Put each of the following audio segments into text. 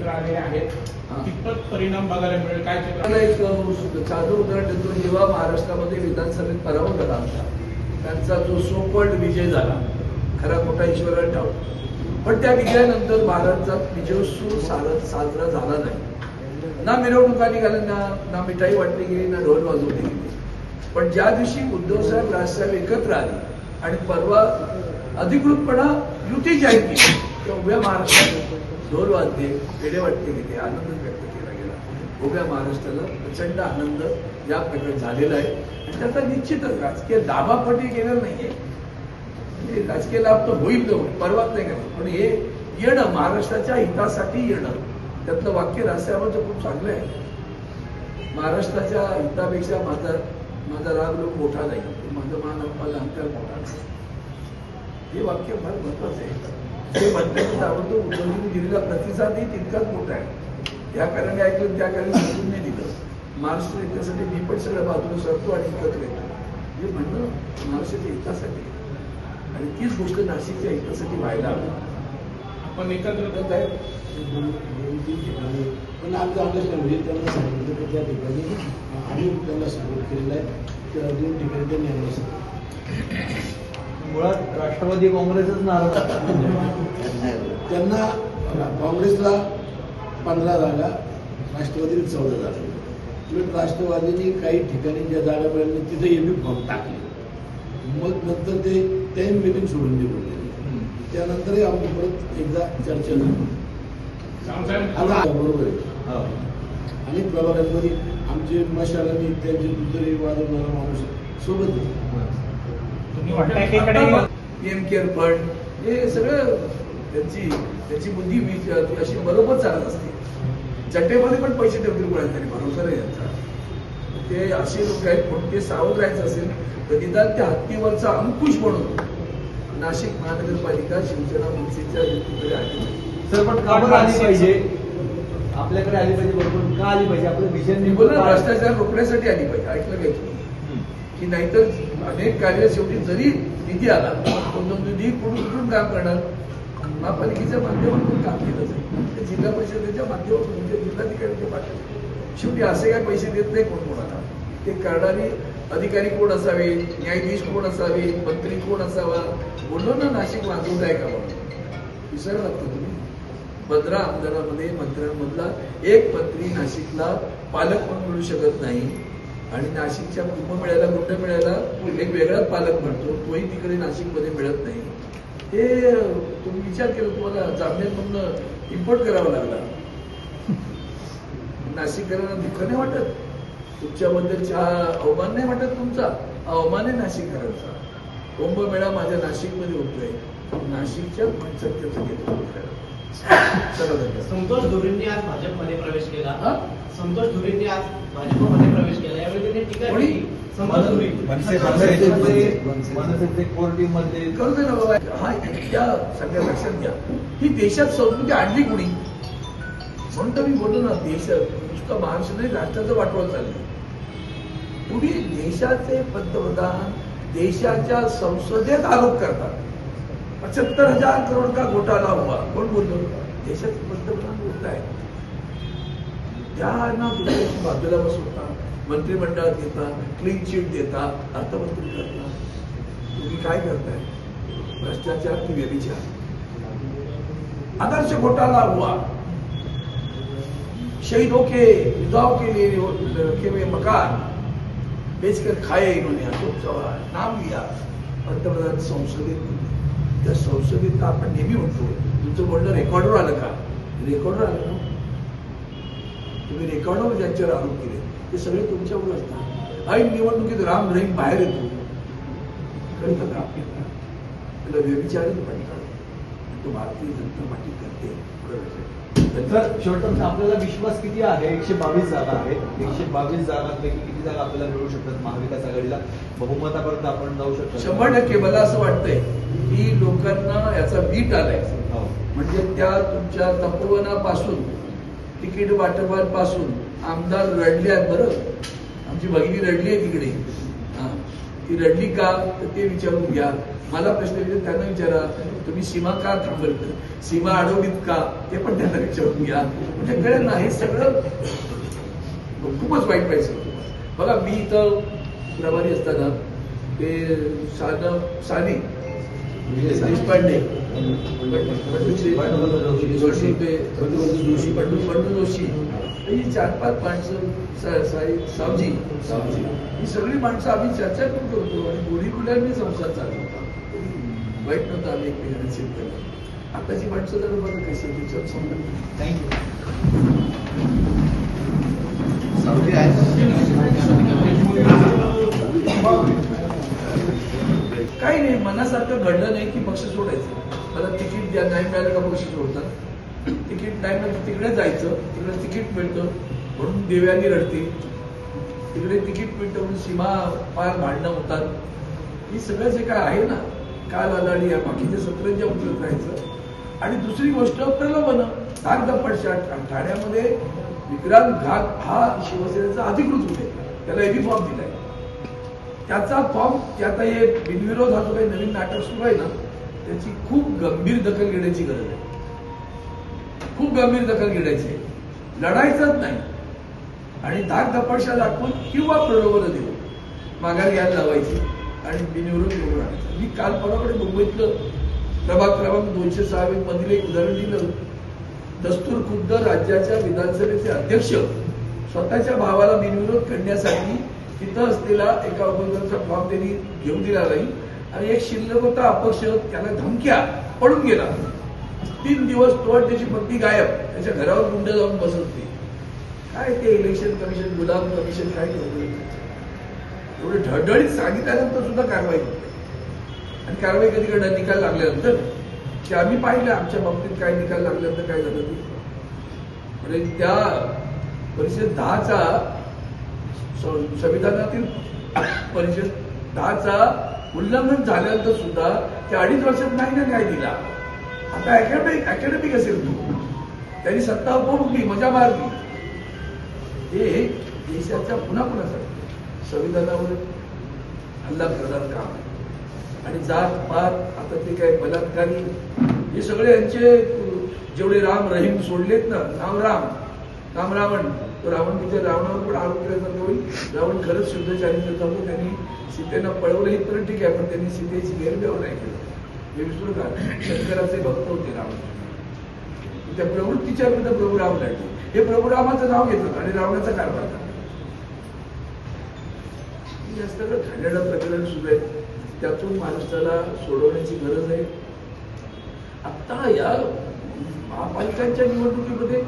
एकत्र आलेले आहेत. कितपत परिणाम बघायला मिळेल? काय चित्र मला एक अ, साधं उदाहरण देतो जेव्हा महाराष्ट्रामध्ये विधानसभेत पराभव झाला आमचा त्यांचा जो सोकॉल्ड विजय झाला खरा खोटा ईश्वराला ठाव पण त्या विजयानंतर महाराजचा विजयोत्सव साजरा साजरा झाला नाही. ना मिरवणुका निघाल्या ना ना मिठाई वाटली गेली ना ढोल वाजवली गेली. पण ज्या दिवशी उद्धव साहेब राजसाहेब एकत्र आले आणि परवा अधिकृतपणा युती जाहीर केली उभ्या महाराष्ट्रात ढोल वाजले पेढे वाटले गेले आनंद व्यक्त केला गेला. उभ्या महाराष्ट्राला प्रचंड आनंद या प्रकारे झालेला आहे. आणि त्याचा निश्चितच राजकीय दाबापटी गेलेला नाहीये. म्हणजे राजकीय लाभ तर होईल तो परवाच नाही करत पण हे येणं महाराष्ट्राच्या हितासाठी येणं त्यातलं वाक्य राजसाहेबांचं खूप चांगलं आहे. महाराष्ट्राच्या हितापेक्षा माझा माझा राग लोक मोठा नाही. माझं मान माझा मोठा नाही. हे वाक्य फार महत्वाचं आहे. ते म्हणतात ताबडतोब उद्धवजींनी दिलेला प्रतिसादही तितकाच मोठा आहे. त्या कारणे ऐकलं त्या कारणे समजून नाही दिलं. महाराष्ट्र हितासाठी मी पण सगळ्या बाजूला सरतो आणि एकत्र येतो. हे म्हणणं महाराष्ट्राच्या हितासाठी आहे. आणि तीच गोष्ट नाशिकच्या हितासाठी व्हायला हवी. आपण एकत्र दोन तीन ठिकाणी पण आमचं अंडरस्टँड म्हणजे त्यांना सांगितलं की त्या ठिकाणी आम्ही त्यांना सपोर्ट केलेला आहे. त्या दोन ठिकाणी त्यांनी आम्हाला मुळात राष्ट्रवादी काँग्रेसच नाराज त्यांना काँग्रेसला पंधरा जागा राष्ट्रवादीला चौदा जागा. उलट राष्ट्रवादीने काही ठिकाणी ज्या जागा मिळाल्या तिथे एबी फॉर्म टाकले. मग नंतर ते ते मिटिंग सोडून गेले. त्यानंतरही आमची परत एकदा चर्चा झाली. आता बरोबर आहे. अनेक प्रभागांमध्ये आमचे मशाल आणि त्यांचे दुसरे वाजवणारा माणूस सोबत पीएम केअर फंड हे सगळं त्यांची त्यांची बुद्धी अशी बरोबर चालत असते. चट्टेमध्ये पण पैसे ठेवतील कोणाला तरी भरोसा नाही यांचा. ते असे लोक आहेत म्हणून ते सावध राहायचं असेल तर निदान त्या हत्तीवरचा अंकुश म्हणून. नाशिक महानगरपालिका शिवसेना मनसेच्या युतीकडे आली. सर पण का आली पाहिजे? आपल्याकडे आली पाहिजे बरोबर का आली पाहिजे? आपलं विजन मी बोललो ना, भ्रष्टाचार रोखण्यासाठी आली पाहिजे. ऐकलं काय तुम्ही? की नाहीतर अनेक कार्य शेवटी जरी निधी आला पण तो निधी कुठून कुठून काम करणार? महापालिकेच्या माध्यमातून काम केलं जाईल. ते जिल्हा परिषदेच्या माध्यमातून म्हणजे जिल्हाधिकाऱ्यांच्या माध्यमातून शेवटी असे काय पैसे देत नाही कोण कोणाला. ते करणारी अधिकारी कोण असावे न्यायाधीश कोण असावे मंत्री कोण असावा? बोललो ना नाशिक वाजवून आहे का म्हणून विसरला तुम्ही. पंधरा आमदारामध्ये मंत्र्यांमधला एक मंत्री नाशिकला पालक पण मिळू शकत नाही. आणि नाशिकच्या कुंभमेळ्याला कुंभमेळ्याला एक वेगळाच पालक म्हणतो. तोही तिकडे नाशिकमध्ये मिळत नाही. हे तुम्ही विचार केला तुम्हाला जामनेरमधनं इम्पोर्ट करावा लागला. नाशिककरांना दुःख नाही वाटत? तुमच्याबद्दल चहा अवमान नाही वाटत तुमचा? अवमान आहे नाशिककरांचा. कुंभमेळा माझ्या नाशिकमध्ये होतोय. नाशिकच्या माणसात घेतलं संतोष धुरेंनी आज भाजपमध्ये प्रवेश केला? संतोष धुरेंनी आज भाजपमध्ये प्रवेश केला. यावेळी त्यांनी टीका? केली. संतोष धुरे. मनसेचे कोर टीम मधले करू दे ना बाबा. हा इतक्या सगळ्या लक्षात घ्या. ही देशात संस्कृती आणली कुणी? म्हणून तर मी बोललो ना देशात नुसतं महाराष्ट्र नाही राष्ट्राचं वाटवळ चाललं तुम्ही देशाचे पंतप्रधान देशाच्या संसदेत आरोप करतात? पचहत्तर हजार करोड का घोटाला हुआ? कोण बोललो देशाचे पंतप्रधान बोलत आहे त्यांना दुसऱ्याची बाजूला बसवतात मंत्रिमंडळात घेतात क्लीन चिट देतात अर्थमंत्री करतात तुम्ही काय करताय? भ्रष्टाचार की व्यभिचार? आदर्श घोटाला हुआ. शहीदों के विधवाओं के लिए रखे हुए मकान बेचकर खाए इन्होंने अशोक चौहान नाम लिया पंतप्रधान संसदेत त्या संसदेत आपण नेहमी म्हणतो तुमचं बोलणं रेकॉर्डवर आलं का? रेकॉर्डवर आलं ना? तुम्ही रेकॉर्डवर ज्यांच्यावर आरोप केले ते सगळे तुमच्यावर असतात. ऐन निवडणुकीत राम रहीम बाहेर येतो. कळतं का आपल्याला त्याला व्यभिचारित म्हणतात. तो भारतीय जनता पार्टी करते. तर. शेवटचा आपल्याला विश्वास किती आहे? एकशे बावीस जागा आहेत. एकशे बावीस जागांपैकी किती जागा आपल्याला मिळू शकतात महाविकास आघाडीला? बहुमतापर्यंत आपण जाऊ शकतो. शंभर टक्के. मला असं वाटतंय की लोकांना याचा बीट आलाय हो. म्हणजे त्या तुमच्या तपोवनापासून तिकीट वाटपापासून आमदार रडले आहेत बरं. आमची भगिनी रडली आहे तिकडे. ती रडली का? तर ते विचारून घ्या. मला प्रश्न विचार त्यांना विचारा. तुम्ही सीमा का थांबल सीमा अडवलीत का? ते पण त्यांना विचारून घ्या. म्हणजे कळेल ना हे सगळं खूपच वाईट पाहिजे बघा मी इथं प्रभारी असताना ते सान साने देशपांडे बंडू- जोशी ते बंडू जोशी बंडू बंडू जोशी ही चार पाच माणसं सा- सावजी सावजी ही सगळी माणसं आम्ही चर्चा पण करतो आणि गोडी गुलांनी संसार चालवता वाईट नव्हतं आम्ही एकमेकांना चिंतन आताची माणसं जर बघा कशी विचार समजा थँक्यू काही नाही मनासारखं घडलं नाही की पक्ष सोडायचं. मला तिकीट द्या नाही मिळालं का पक्ष सोडतात तिकीट नाही मिळतं तिकडे जायचं तिकडे तिकीट मिळतं म्हणून देव्यानी रडते तिकडे तिकीट मिळतं म्हणून सीमा पार भांडणं होतात. ही सगळं जे काय आहे ना काल आलाडी या बाकीच्या सतरंजा उतरत राहायचं. आणि दुसरी गोष्ट प्रलोभन धाक दप्पडशा ठाण्यामध्ये विक्रांत घाट हा शिवसेनेचा अधिकृत होते. त्याला युनिफॉर्म दिलाय. त्याचा फॉर्म ते आता हे बिनविरोध हा जो काही नवीन नाटक सुरू आहे ना त्याची खूप गंभीर दखल घेण्याची गरज आहे. खूप गंभीर दखल घेण्याची आहे. लढायचंच नाही. आणि धाक धपडशा दाखवून किंवा प्रलोभन देऊन माघार घ्यायला लावायची आणि बिनविरोध निवडून आणायचं मी काल परवाकडे मुंबईतलं प्रभाग क्रमांक दोनशे सहावे मधील एक उदाहरण दिलं दस्तूर खुद्द राज्याच्या विधानसभेचे अध्यक्ष स्वतःच्या भावाला बिनविरोध करण्यासाठी तिथं असलेला एका उमेदवाराचा फॉर्म त्यांनी घेऊन दिला नाही. आणि एक शिल्लक होता अपक्ष त्याला धमक्या पडून गेला. तीन दिवस तोड त्याची पत्नी गायब. त्याच्या घरावर गुंड जाऊन बसत होती. काय ते इलेक्शन कमिशन गुलाम कमिशन काय ठेवलं एवढे ढळढळीत सांगितल्यानंतर सुद्धा कारवाई होते. आणि कारवाई कधी कडे निकाल लागल्यानंतर? की आम्ही पाहिलं आमच्या बाबतीत काय निकाल लागल्यानंतर काय झालं म्हणजे त्या परिषद दहाचा संविधानातील परिषद दहाचा उल्लंघन झाल्यानंतर सुद्धा त्या अडीच वर्षात नाही ना न्याय दिला. आता अकॅडमिक अकॅडमिक असेल तू. त्यांनी सत्ता उपभोगली मजा मारली. हे देशाच्या पुन्हा पुन्हा संविधानावर हल्ला करणार काम आणि जात पात आता ते काय बलात्कारी हे सगळे यांचे जेवढे राम रहीम सोडलेत ना नाम राम राम रावण तो रावण तिथे रावणावर पण आरोप केला होईल रावण खरंच शुद्धचारी जातो त्यांनी सीतेना पळवलं इथपर्यंत ठीक आहे पण त्यांनी सीतेची गैरव्यवहार नाही केला. हे विसरू का शंकराचे भक्त होते रावण. त्या प्रवृत्तीच्या विरुद्ध प्रभू राम लढले हे प्रभू रामाचं नाव घेतात आणि रावणाचा कारभार करतात हे सगळं प्रकरण सुरू आहे. त्यातून महाराष्ट्राला सोडवण्याची गरज आहे. आता या महापालिकांच्या निवडणुकीमध्ये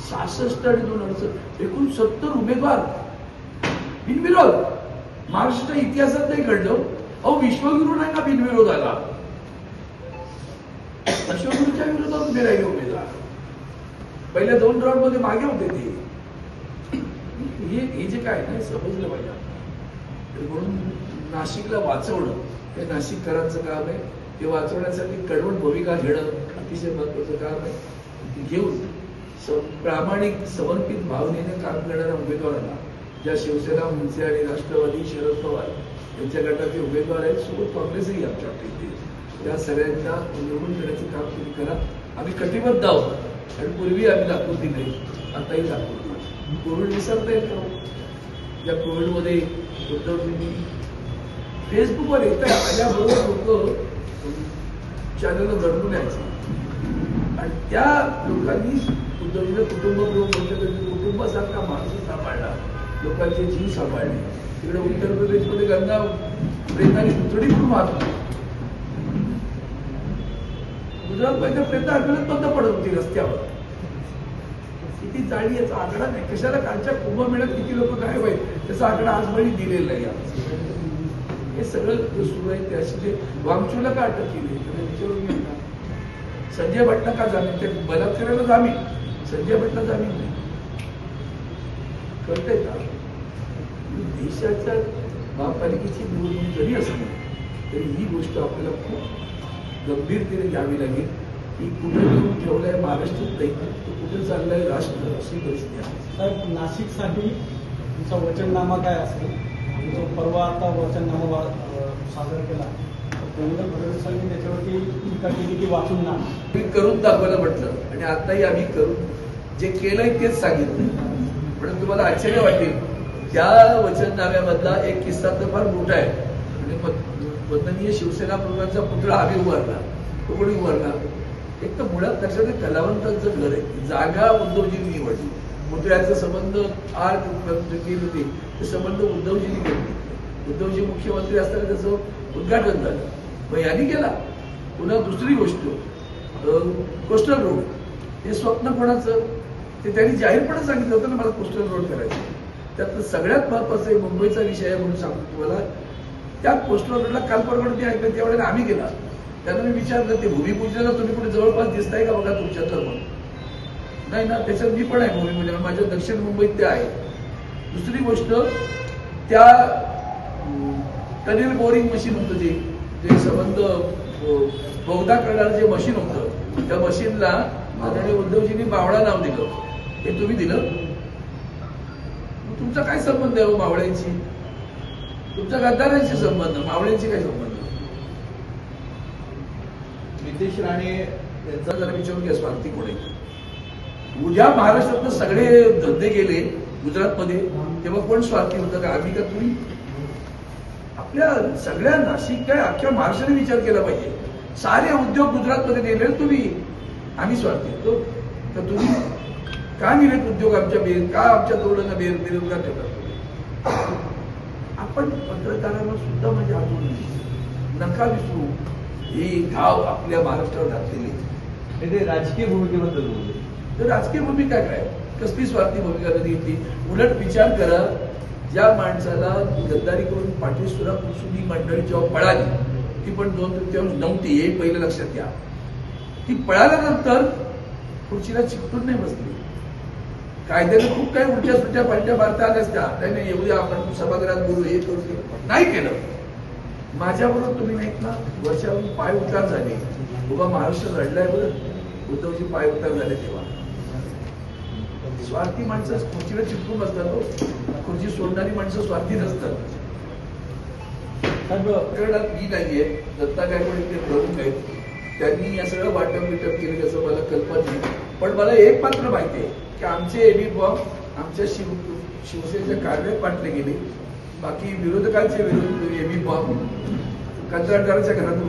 सहासष्ट आणि दोन अडचण एकूण सत्तर उमेदवार. बिनविरोध. महाराष्ट्र इतिहासात नाही घडलं. अहो विश्वगुरु नाही का बिनविरोध आला? विश्वगुरूच्या विरोधात उभे राहिले उमेदवार. पहिल्या दोन राऊंडमध्ये मागे होते ते. हे हे जे काय नाही समजलं पाहिजे म्हणून नाशिकला वाचवणं हे नाशिककरांचं काम आहे. ते वाचवण्यासाठी कडवट भूमिका घेणं अतिशय महत्वाचं काम आहे. घेऊन प्रामाणिक समर्पित भावनेने काम करणाऱ्या उमेदवारांना ज्या शिवसेना मनसे आणि राष्ट्रवादी शरद पवार यांच्या गटाचे उमेदवार आहेत सोबत काँग्रेसही आमच्या येते. त्या सगळ्यांना निवडून देण्याचं काम तुम्ही करा. आम्ही कटिबद्ध आहोत. आणि पूर्वी आम्ही दाखवती नाही. आताही दाखवतो कोविड विसरता येत का या कोविडमध्ये उद्धवजींनी फेसबुकवर येत माझ्याबरोबर लोक चॅनल जडून यायचे. आणि त्या लोकांनी उद्धवजीला कुटुंब कुटुंबासारखा माणूस सांभाळला. लोकांचे जीव सांभाळले. तिकडे उत्तर प्रदेशमध्ये गंगा प्रेताने पुतळी पण वाहत गुजरातमध्ये प्रेता आठवड्यात बंद पडत होती रस्त्यावर. किती जाळी याचा आकडा नाही. कशाला कालच्या कुंभमेळ्यात किती लोक काय आहेत त्याचा आकडा आजपर्यंत दिलेला आहे हे सगळं सुरू आहे. त्याशी जे वामचूला का अटक केली. तुम्ही संजय भटना का जामीन. ते बलात्काराला जामीन. संजय भटना जामीन नाही. कळतंय का? देशाच्या महापालिकेची निवडणूक जरी असली तरी ही गोष्ट आपल्याला खूप गंभीरतेने घ्यावी लागेल. की कुठे घेऊन ठेवलाय महाराष्ट्रात नाही तो कुठे आहे राष्ट्र अशी परिस्थिती आहे. साहेब नाशिकसाठी तुमचा वचननामा काय असेल? जो परवा आता वचननामा सादर केला देवेंद्र फडणवीसांनी त्याच्यावरती टीका केली की वाचून ना. मी करून दाखवायला म्हटलं आणि आताही आम्ही करून जे केलंय तेच सांगितलं. पण तुम्हाला आश्चर्य वाटेल त्या वचननाम्यामधला एक किस्सा तर फार मोठा आहे. म्हणजे वंदनीय शिवसेना प्रमुखांचा पुतळा आम्ही उभारला तो कोणी उभारला? एक तर मुळात त्याच्यामध्ये कलावंतांचं घर आहे. जागा उद्धवजींनी निवडली. पुतळ्याचा संबंध आर केली होती. ते संबंध उद्धवजींनी घेतले. उद्धवजी मुख्यमंत्री असताना त्याचं उद्घाटन झालं. मग यांनी केला. पुन्हा दुसरी गोष्ट कोस्टल रोड हे स्वप्न कोणाचं? ते त्यांनी जाहीरपणे सांगितलं होतं ना मला कोस्टल रोड करायचं. त्यातलं सगळ्यात महत्वाचं आहे मुंबईचा विषय आहे म्हणून सांगतो तुम्हाला. त्या कोस्टल रोडला काल परवा ते ऐकलं त्यावेळेला आम्ही गेला. त्यांना मी विचारलं ते भूमिपूजनाला तुम्ही कुठे जवळपास दिसताय का बघा तुमच्यातलं म्हणून नाही ना त्याच्यात मी पण आहे भूमिपूजन माझ्या दक्षिण मुंबईत ते आहे दुसरी गोष्ट त्या टनेल बोरिंग मशीन होतं जे जे संबंध बोगदा करणारं जे मशीन होतं त्या मशीनला आदरणीय उद्धवजींनी मावळा नाव दिलं. हे तुम्ही दिलं? तुमचा काय संबंध आहे हो मावळ्यांशी? तुमचा गद्दारांशी संबंध मावळ्यांशी काय संबंध? नितेश राणे यांचा जरा विचारून घ्या स्वार्थी कोण उद्या महाराष्ट्रातनं सगळे धंदे गेले गुजरातमध्ये तेव्हा कोण स्वार्थी होतं? का आम्ही का तुम्ही? आपल्या सगळ्या नाशिक काय अख्ख्या महाराष्ट्राने विचार केला पाहिजे. सारे उद्योग गुजरातमध्ये नेले तुम्ही आम्ही स्वार्थी होतो तर तुम्ही का नेलेत उद्योग आमच्या बेर का आमच्या तोरणांना बेर बेरोजगार ठेवतात? आपण पत्रकारांना सुद्धा म्हणजे अजून नका विसरू. ही घाव आपल्या महाराष्ट्रावर घातलेली. ते राजकीय भूमिकेबद्दल बोलले. तर राजकीय भूमिका काय? कसली स्वार्थी भूमिका कधी घेतली उलट विचार करा. ज्या माणसाला गद्दारी करून पाठी पुसून ही मंडळी जेव्हा पळाली ती पण दोन तृतीयांश नव्हती हे पहिलं लक्षात घ्या. ती पळाल्यानंतर खुर्चीला चिकटून नाही बसली. कायद्याने खूप काही उलट्या सुलट्या पालट्या मारता आल्यास त्या त्याने येऊया आपण सभागृहात बोलू हे करू नाही केलं. माझ्याबरोबर तुम्ही नाहीत ना? वर्षावरून पाय उतार झाले. उभा महाराष्ट्र लढलाय बरं. उद्धवजी पाय उतार झाले तेव्हा. स्वार्थी माणसं खुर्चीला चिपकून बसतात हो. खुर्ची सोडणारी माणसं स्वार्थी नसतात मी नाहीये दत्ता गायकवाड इथे प्रमुख आहेत. त्यांनी या सगळं वाटप बिटप केलं असं मला कल्पना नाही. पण मला एक मात्र माहिती आहे की आमचे एबी बॉम्ब आमच्या शिव शिवसेनेच्या कार्यालयात पाठले गेले. बाकी विरोधकांचे विरोध एबी बॉम्ब. कंत्राटदाराच्या घरातून